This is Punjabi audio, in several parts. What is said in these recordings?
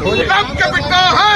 ਕੰਮ ਕੇ ਬਿੱਟਾ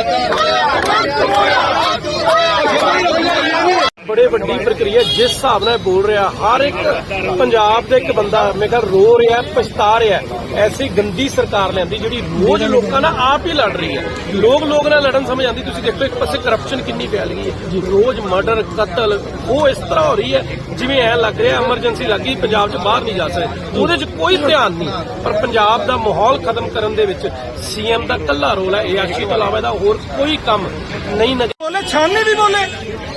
হাত ਬੜੇ ਵੱਡੀ ਪ੍ਰਕਿਰਿਆ ਜਿਸ ਹਿਸਾਬ ਨਾਲ ਬੋਲ ਰਿਹਾ ਹਰ ਇੱਕ ਪੰਜਾਬ ਦਾ ਇੱਕ ਬੰਦਾ ਮੇਰੇ ਖਿਆਲ ਰੋ ਰਿਹਾ ਪਛਤਾ ਰਿਹਾ ਐਸੀ ਗੰਦੀ ਸਰਕਾਰ ਲੈਂਦੀ ਜਿਹੜੀ ਰੋਜ਼ ਲੋਕਾਂ ਨਾਲ ਆਪ ਹੀ ਲੜ ਰਹੀ ਹੈ। ਲੋਕ ਲੋਕ ਨਾਲ ਲੜਨ ਸਮਝ ਆਉਂਦੀ ਤੁਸੀਂ ਦੇਖੋ ਇੱਕ ਪਾਸੇ ਕਰਪਸ਼ਨ ਕਿੰਨੀ ਫੈਲ ਗਈ ਹੈ। ਰੋਜ਼ ਮਰਡਰ ਕਤਲ ਉਹ ਇਸ ਤਰ੍ਹਾਂ ਹੋ ਰਹੀ ਹੈ ਜਿਵੇਂ ਐ ਲੱਗ ਰਿਹਾ ਐਮਰਜੈਂਸੀ ਲੱਗੀ ਪੰਜਾਬ 'ਚ ਬਾਹਰ ਨਹੀਂ ਜਾ ਸਕਦੇ। ਉਹਦੇ 'ਚ ਕੋਈ ਧਿਆਨ ਨਹੀਂ। ਪਰ ਪੰਜਾਬ ਦਾ ਮਾਹੌਲ ਖਤਮ ਕਰਨ ਦੇ ਵਿੱਚ ਸੀਐਮ ਦਾ ਕੱਲਾ ਰੋਲ ਹੈ ਇਹ ਆਸ਼ੀ ਤੋਂ ਇਲਾਵਾ ਦਾ ਹੋਰ ਕੋਈ ਕੰਮ ਨਹੀਂ ਨਜ਼ਰ ਬੋਲੇ ਛਾਣੇ ਵੀ ਬੋਲੇ।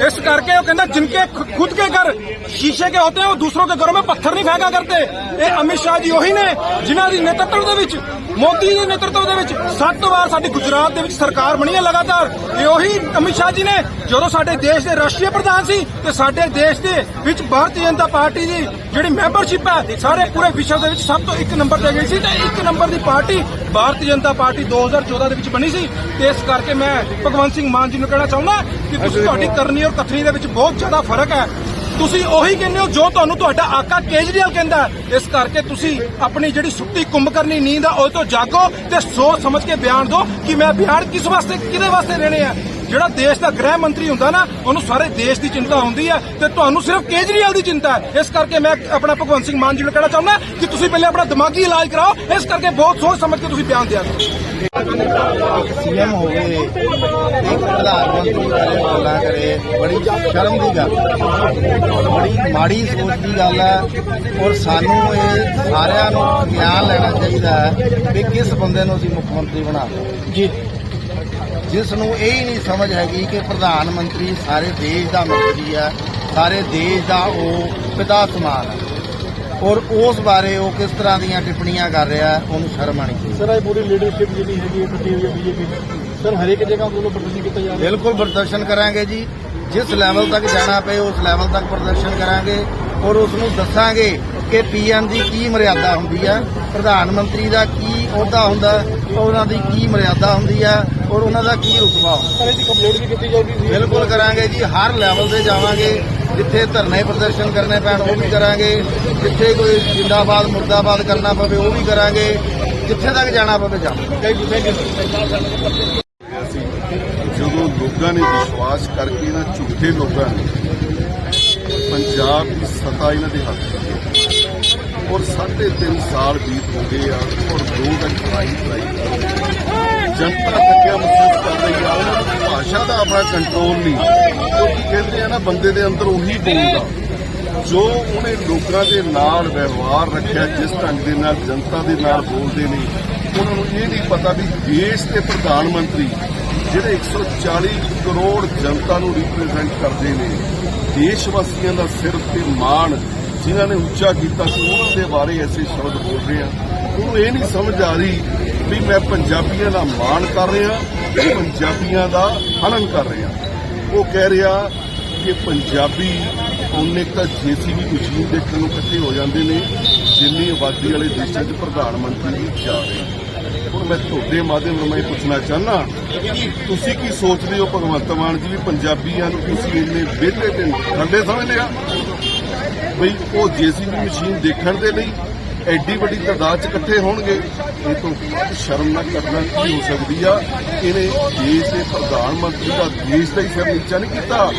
ਇਸ ਕਰਕੇ ਉਹ ਕਹਿੰਦਾ कहता जिनके खु- खुद के घर शीशे के होते हैं वो दूसरों के घरों में पत्थर नहीं फेंका करते ਇਹ ਅਮਿਤ ਸ਼ਾਹ ਜੀ ਉਹੀ ਨੇ ਜਿਨ੍ਹਾਂ ਦੀ ਨੇਤਰਤਵ ਦੇ ਵਿੱਚ ਮੋਦੀ ਦੇ ਨੇਤਰਤਵ ਦੇ ਵਿੱਚ ਸੱਤ ਵਾਰ ਸਾਡੀ ਗੁਜਰਾਤ ਦੇ ਵਿੱਚ ਸਰਕਾਰ ਬਣੀ ਹੈ ਲਗਾਤਾਰ ਇਹ ਉਹੀ ਅਮਿਤ ਸ਼ਾਹ ਜੀ ਨੇ ਜਦੋਂ ਸਾਡੇ ਦੇਸ਼ ਦੇ ਰਾਸ਼ਟਰੀ ਪ੍ਰਧਾਨ ਸੀ ਤੇ ਸਾਡੇ ਦੇਸ਼ ਦੇ ਵਿੱਚ ਭਾਰਤੀ ਜਨਤਾ ਪਾਰਟੀ ਦੀ ਜਿਹੜੀ ਮੈਂਬਰਸ਼ਿਪ ਹੈ ਸਾਰੇ ਪੂਰੇ ਵਿਸ਼ਵ ਦੇ ਵਿੱਚ ਸਭ ਤੋਂ ਇੱਕ ਨੰਬਰ ਤੇ ਗਈ ਸੀ ਤੇ ਇੱਕ ਨੰਬਰ ਦੀ ਪਾਰਟੀ ਭਾਰਤੀ ਜਨਤਾ ਪਾਰਟੀ 2014 ਦੇ ਵਿੱਚ ਬਣੀ ਸੀ ਤੇ ਇਸ ਕਰਕੇ ਮੈਂ ਭਗਵੰਤ ਸਿੰਘ ਮਾਨ ਜੀ ਨੂੰ ਕਹਿਣਾ ਚਾਹੁੰਦਾ ਕਿ ਤੁਸੀਂ ਤੁਹਾਡੀ ਕਰਨੀ ਔਰ ਕਥਨੀ ਦੇ ਵਿੱਚ ਬਹੁਤ ਜ਼ਿਆਦਾ ਫ਼ਰਕ ਹੈ। ਤੁਸੀਂ ਉਹੀ ਕਹਿੰਦੇ ਹੋ ਜੋ ਤੁਹਾਨੂੰ ਤੁਹਾਡਾ ਆਕਾ ਕੇਜਰੀਵਾਲ ਕਹਿੰਦਾ ਇਸ ਕਰਕੇ ਤੁਸੀਂ ਆਪਣੀ ਜਿਹੜੀ ਸੁੱਤੀ ਕੁੰਭ ਕਰਨੀ ਨੀਂਦ ਆ, ਉਹ ਤੋਂ ਜਾਗੋ ਤੇ ਸੋਚ ਸਮਝ ਕੇ ਬਿਆਨ ਦਿਓ ਕਿ ਮੈਂ ਬਿਆਨ ਕਿਸ ਵਾਸਤੇ ਕਿਹਦੇ ਵਾਸਤੇ ਦੇਣੇ ਆ? ਜਿਹੜਾ ਦੇਸ਼ ਦਾ ਗ੍ਰਹਿ ਮੰਤਰੀ ਹੁੰਦਾ ਨਾ ਉਹਨੂੰ ਸਾਰੇ ਦੇਸ਼ ਦੀ ਚਿੰਤਾ ਹੁੰਦੀ ਹੈ ਤੇ ਤੁਹਾਨੂੰ ਸਿਰਫ ਕੇਜਰੀਵਾਲ ਦੀ ਚਿੰਤਾ ਹੈ। ਇਸ ਕਰਕੇ ਮੈਂ ਆਪਣਾ ਭਗਵੰਤ ਸਿੰਘ ਮਾਨ ਜੀ ਨੂੰ ਕਹਿਣਾ ਚਾਹੁੰਦਾ ਕਿ ਤੁਸੀਂ ਪਹਿਲੇ ਆਪਣਾ ਦਿਮਾਗੀ ਇਲਾਜ ਕਰਾਓ। ਇਸ ਕਰਕੇ ਬਹੁਤ ਸੋਚ ਸਮਝ ਕੇ ਤੁਸੀਂ ਬਿਆਨ ਦਿਆ। ਕਰੋ ਸੀਐਮ ਹੋਵੇ ਇੱਕ ਪ੍ਰਧਾਨ ਮੰਤਰੀ ਬਾਰੇ ਗੱਲਾਂ ਕਰੇ ਬੜੀ ਸ਼ਰਮ ਦੀ ਗੱਲ। ਬੜੀ ਮਾੜੀ ਸੋਚ ਦੀ ਗੱਲ ਹੈ ਔਰ ਸਾਨੂੰ ਇਹ ਸਾਰਿਆਂ ਨੂੰ ਗਿਆਨ ਲੈਣਾ ਚਾਹੀਦਾ ਹੈ ਕਿ ਕਿਸ ਬੰਦੇ ਨੂੰ ਅਸੀਂ ਮੁੱਖ ਮੰਤਰੀ ਬਣਾਉਣਾ ਜੀ। ਜਿਸ ਨੂੰ ਇਹ ਹੀ ਨਹੀਂ ਸਮਝ ਹੈਗੀ ਕਿ ਪ੍ਰਧਾਨ ਮੰਤਰੀ ਸਾਰੇ ਦੇਸ਼ ਦਾ ਮੰਤਰੀ ਹੈ ਸਾਰੇ ਦੇਸ਼ ਦਾ ਉਹ ਪਿਤਾ ਸਮਾਨ ਹੈ ਔਰ ਉਸ ਬਾਰੇ ਉਹ ਕਿਸ ਤਰ੍ਹਾਂ ਦੀਆਂ ਟਿੱਪਣੀਆਂ ਕਰ ਰਿਹਾ ਉਹਨੂੰ ਸ਼ਰਮ ਆਣੀ ਚਾਹੀਦੀ ਸਰ ਇਹ ਪੂਰੀ ਲੀਡਰਸ਼ਿਪ ਜਿਹੜੀ ਹੈਗੀ ਹੈ ਕੱਟੀ ਹੋਈ ਹੈ ਬੀਜੇਪੀ ਸਰ ਹਰੇਕ ਜਗ੍ਹਾ ਵੱਲੋਂ ਪ੍ਰਦਰਸ਼ਨ ਕੀਤਾ ਜਾ ਬਿਲਕੁਲ ਪ੍ਰਦਰਸ਼ਨ ਕਰਾਂਗੇ ਜੀ। ਜਿਸ ਲੈਵਲ ਤੱਕ ਜਾਣਾ ਪਏ ਉਸ ਲੈਵਲ ਤੱਕ ਪ੍ਰਦਰਸ਼ਨ ਕਰਾਂਗੇ। ਔਰ ਉਸ ਨੂੰ ਦੱਸਾਂਗੇ ਕਿ ਪੀਐਮ ਦੀ ਕੀ ਮਰਿਆਦਾ ਹੁੰਦੀ ਹੈ ਪ੍ਰਧਾਨ ਮੰਤਰੀ ਦਾ ਕੀ ਅਹੁਦਾ ਹੁੰਦਾ? ਉਹਨਾਂ ਦੀ ਕੀ ਮਰਿਆਦਾ ਹੁੰਦੀ ਹੈ ਔਰ ਉਹਨਾਂ ਦਾ ਕੀ ਰੁਤਬਾ ਹੁੰਦਾ? ਸਰ ਇਹਦੀ ਕੰਪਲੇਂਟ ਵੀ ਕੀਤੀ ਜਾਊਗੀ ਬਿਲਕੁਲ ਕਰਾਂਗੇ ਜੀ ਹਰ ਲੈਵਲ ਤੇ ਜਾਵਾਂਗੇ। ਜਿੱਥੇ ਧਰਨੇ ਪ੍ਰਦਰਸ਼ਨ ਕਰਨੇ ਪੈਣ ਉਹ ਵੀ ਕਰਾਂਗੇ। ਜਿੱਥੇ ਕੋਈ ਜਿੰਦਾਬਾਦ ਮੁਰਦਾਬਾਦ ਕਰਨਾ ਪਵੇ ਉਹ ਵੀ ਕਰਾਂਗੇ। ਜਿੱਥੇ ਤੱਕ ਜਾਣਾ ਪਵੇ ਜਾਵਾਂਗੇ ਜਦੋਂ ਲੋਕਾਂ ਨੇ ਵਿਸ਼ਵਾਸ ਕਰਕੇ ਨਾ ਝੂਠੇ ਲੋਕਾਂ ਨੇ ਪੰਜਾਬ ਦੀ ਸੱਤਾ ਇਹਨਾਂ ਦੇ ਹੱਥ। ਔਰ ਸਾਢੇ ਤਿੰਨ ਸਾਲ ਬੀਤ ਹੋ ਗਏ ਆ ਔਰ ਦੋ ਅੱਜ ਲੜਾਈ ਲੜਾਈ ਜਨਤਾ ਥੱਕਿਆ ਮਹਿਸੂਸ ਕਰ ਰਹੀ ਆ, ਉਹਨਾਂ ਦੀ ਭਾਸ਼ਾ ਦਾ ਆਪਣਾ ਕੰਟਰੋਲ ਨਹੀਂ। ਕਿਉਂਕਿ ਕਹਿੰਦੇ ਆ ਨਾ, ਬੰਦੇ ਦੇ ਅੰਦਰ ਉਹੀ ਬੋਲਦਾ ਜੋ ਉਹਨੇ ਲੋਕਾਂ ਦੇ ਨਾਲ ਵਿਵਹਾਰ ਰੱਖਿਆ, ਜਿਸ ਢੰਗ ਦੇ ਨਾਲ ਜਨਤਾ ਦੇ ਨਾਲ ਬੋਲਦੇ ਨੇ, ਉਹਨਾਂ ਨੂੰ ਇਹ ਨਹੀਂ ਪਤਾ ਵੀ ਦੇਸ਼ ਦੇ ਪ੍ਰਧਾਨ ਮੰਤਰੀ, ਜਿਹੜੇ 140 ਕਰੋੜ ਜਨਤਾ ਨੂੰ ਰਿਪਰੈਜ਼ੈਂਟ ਕਰਦੇ ਨੇ ਦੇਸ਼ ਵਾਸੀਆਂ ਦਾ ਸਿਰ ਤੇ ਮਾਣ ਜਿਨ੍ਹਾਂ ਨੇ ਉੱਚਾ ਕੀਤਾ ਸੀ, ਉਹਨਾਂ ਦੇ ਬਾਰੇ ਐਸੇ ਸ਼ਬਦ ਬੋਲ ਰਹੇ ਆ ਉਹਨੂੰ ਇਹ ਨਹੀਂ ਸਮਝ ਆ ਰਹੀ ਵੀ ਮੈਂ ਪੰਜਾਬੀਆਂ ਦਾ ਮਾਣ ਕਰ ਰਿਹਾ, ਪੰਜਾਬੀਆਂ ਦਾ ਹਨਨ ਕਰ ਰਿਹਾ। ਉਹ ਕਹਿ ਰਿਹਾ ਕਿ ਪੰਜਾਬੀ ਉਹਨੇ ਤਾਂ ਜੀਸੀਬੀ ਮਸ਼ੀਨ ਦੇਖਣ ਨੂੰ ਇਕੱਠੇ ਹੋ ਜਾਂਦੇ ਨੇ, ਜਿੰਨੀ ਆਬਾਦੀ ਵਾਲੇ ਦੇਸ਼ਾਂ 'ਚ ਪ੍ਰਧਾਨ ਮੰਤਰੀ ਜੀ ਜਾ ਰਹੇ ਹੁਣ ਮੈਂ ਤੁਹਾਡੇ ਮਾਧਿਅਮ ਨਾਲ ਇਹ ਪੁੱਛਣਾ ਚਾਹਨਾ ਤੁਸੀਂ ਕੀ ਸੋਚਦੇ ਹੋ ਭਗਵੰਤ ਮਾਨ ਜੀ ਵੀ ਪੰਜਾਬੀਆਂ ਨੂੰ ਤੁਸੀਂ ਇੰਨੇ ਵਿਹਲੇ ਤੇ ਠੰਡੇ ਸਮਝਦੇ ਆ? ਬਈ ਉਹ ਜੀਸੀਬੀ ਮਸ਼ੀਨ ਦੇਖਣ ਦੇ ਲਈ ਐਡੀ ਵੱਡੀ ਤਾਦਾਦ 'ਚ ਇਕੱਠੇ ਹੋਣਗੇ, ਇਹ ਤੋਂ ਸ਼ਰਮ ਨਾ ਕਰਨਾ ਕੀ ਹੋ ਸਕਦੀ ਆ। ਇਹਨੇ ਦੇਸ਼ ਦੇ ਪ੍ਰਧਾਨ ਮੰਤਰੀ ਦਾ ਦੇਸ਼ ਦਾ ਹੀ ਸਿਰ ਨੀਚਾ ਨਹੀਂ ਕੀਤਾ,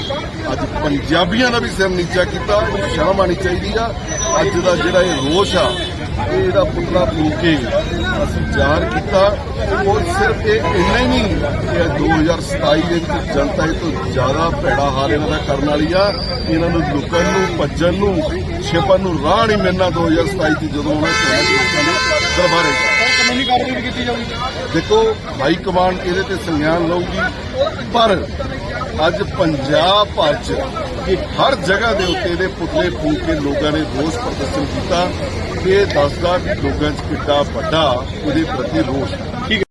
ਅੱਜ ਪੰਜਾਬੀਆਂ ਦਾ ਵੀ ਸਿਰ ਨੀਚਾ ਕੀਤਾ ਇਹਨੂੰ ਸ਼ਰਮ ਆਣੀ ਚਾਹੀਦੀ ਆ। ਅੱਜ ਦਾ ਜਿਹੜਾ ਇਹ ਰੋਸ਼ ਆ ਇਹ ਇਹਦਾ ਪੁਤਲਾ ਫੂਕ ਕੇ ਅਸੀਂ ਜ਼ਾਹਰ ਕੀਤਾ ਔਰ ਸਿਰਫ ਇਹ ਇੰਨਾ ਹੀ ਨਹੀਂ ਕਿ 2027 ਦੇ ਵਿੱਚ ਜਨਤਾ ਇਹ ਤੋਂ ਜ਼ਿਆਦਾ ਭੈੜਾ ਹਾਲ ਇਹਨਾਂ ਦਾ ਕਰਨ ਵਾਲੀ ਆ। ਇਹਨਾਂ ਨੂੰ ਲੁਕਣ ਨੂੰ ਭੱਜਣ ਨੂੰ ਛਿਪਣ ਨੂੰ ਰਾਹ ਨਹੀਂ ਮਿਲਣਾ 2027 ਦੀ ਜਦੋਂ ਉਹਨਾਂ ਦੇ ਦਰਬਾਰੇ ਕਾਨੂੰਨੀ ਕਾਰਵਾਈ ਕੀਤੀ ਜਾਊਗੀ। ਦੇਖੋ ਹਾਈ ਕਮਾਂਡ ਇਹਦੇ ਤੇ ਸੰਗਿਆਨ ਲਊਗੀ ਪਰ ਅੱਜ ਪੰਜਾਬ ਭਰ ਚ ਇਹ ਹਰ ਜਗ੍ਹਾ ਦੇ ਉੱਤੇ ਇਹਦੇ ਪੁਤਲੇ ਫੂਕ ਕੇ ਲੋਕਾਂ ਨੇ ਰੋਸ ਪ੍ਰਦਰਸ਼ਨ ਕੀਤਾ ਇਹ ਦੱਸਦਾ ਕਿ ਲੋਕਾਂ 'ਚ ਕਿੱਡਾ ਵੱਡਾ ਉਹਦੇ ਪ੍ਰਤੀ ਰੋਸ ਹੈ।